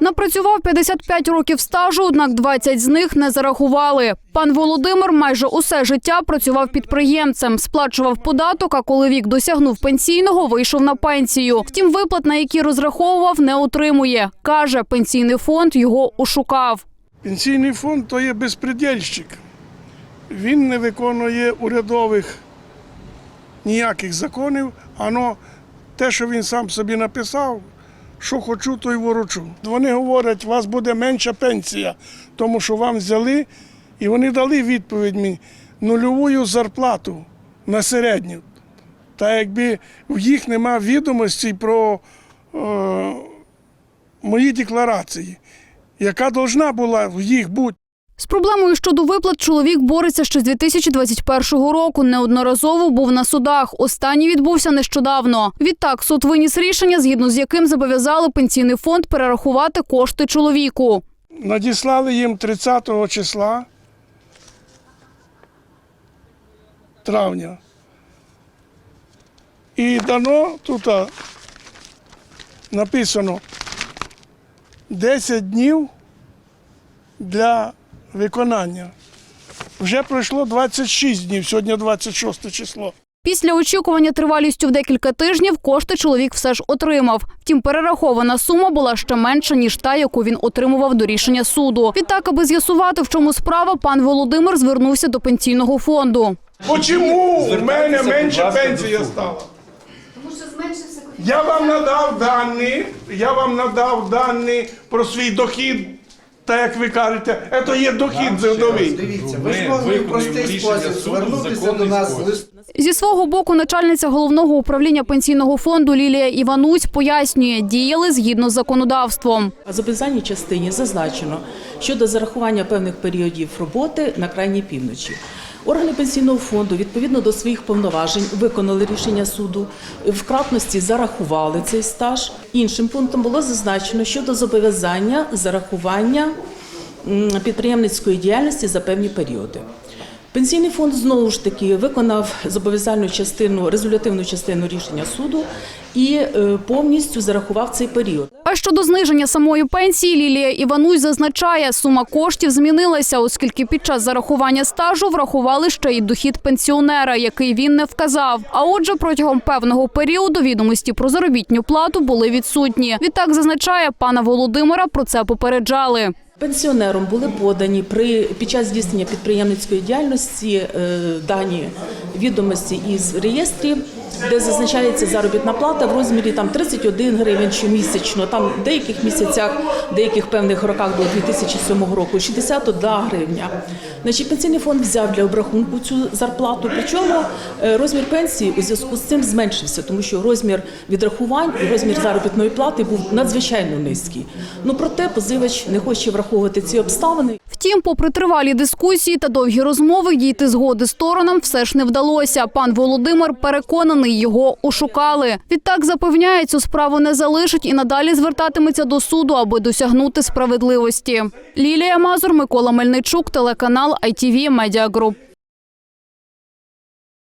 Напрацював 55 років стажу, однак 20 з них не зарахували. Пан Володимир майже усе життя працював підприємцем, сплачував податок, а коли вік досягнув пенсійного, вийшов на пенсію. Втім, виплат, на які розраховував, не отримує. Каже, пенсійний фонд його ошукав. Пенсійний фонд то є безпредельщик. Він не виконує урядових ніяких законів, ано те, що він сам собі написав, що хочу, то й ворочу. Вони говорять, у вас буде менша пенсія, тому що вам взяли, і вони дали відповідь мені нульову зарплату на середню. Та якби в їх нема відомостей про е, мої декларації, яка должна була в їх бути. З проблемою щодо виплат чоловік бореться ще з 2021 року. Неодноразово був на судах. Останній відбувся нещодавно. Відтак суд виніс рішення, згідно з яким зобов'язали пенсійний фонд перерахувати кошти чоловіку. Надіслали їм 30 числа травня. І дано тут написано 10 днів для виконання. Вже пройшло 26 днів, сьогодні 26 число. Після очікування тривалістю в декілька тижнів кошти чоловік все ж отримав. Втім, перерахована сума була ще менша ніж та, яку він отримував до рішення суду. Відтак, аби з'ясувати, в чому справа, пан Володимир звернувся до пенсійного фонду. Чому в мене менша пенсія стала? Тому що зменшився. Я вам надав дані, я вам надав дані про свій дохід, так як ви кажете, це є дохід зерновий. Дивіться, ви ж могли в простий спосіб звернутися до нас лист. Зі свого боку, начальниця головного управління пенсійного фонду Лілія Іванусь пояснює, діяли згідно з законодавством. В зобов'язальній частині зазначено щодо зарахування певних періодів роботи на крайній півночі. Органи пенсійного фонду відповідно до своїх повноважень виконали рішення суду, в кратності зарахували цей стаж. Іншим пунктом було зазначено щодо зобов'язання зарахування підприємницької діяльності за певні періоди. Пенсійний фонд знову ж таки виконав зобов'язальну частину, резолютивну частину рішення суду і е, повністю зарахував цей період. Щодо зниження самої пенсії, Лілія Іванусь зазначає, сума коштів змінилася, оскільки під час зарахування стажу врахували ще й дохід пенсіонера, який він не вказав. А отже, протягом певного періоду відомості про заробітню плату були відсутні. Відтак зазначає, пана Володимира про це попереджали. Пенсіонерам були подані при під час здійснення підприємницької діяльності е, дані відомості із реєстрів, де зазначається заробітна плата в розмірі там 31 гривень щомісячно. Там в деяких місяцях, в деяких певних роках до 2007 року 61 гривня. Значить, пенсійний фонд взяв для обрахунку цю зарплату. Причому е, розмір пенсії у зв'язку з цим зменшився, тому що розмір відрахувань і розмір заробітної плати був надзвичайно низький. Ну проте позивач не хоче враховувати ці обставини. Втім, попри тривалі дискусії та довгі розмови, дійти згоди сторонам все ж не вдалося. Пан Володимир переконаний, його ошукали. Відтак запевняє, цю справу не залишить і надалі звертатиметься до суду, аби досягнути справедливості. Лілія Мазур, Микола Мельничук, телеканал ITV Media Group.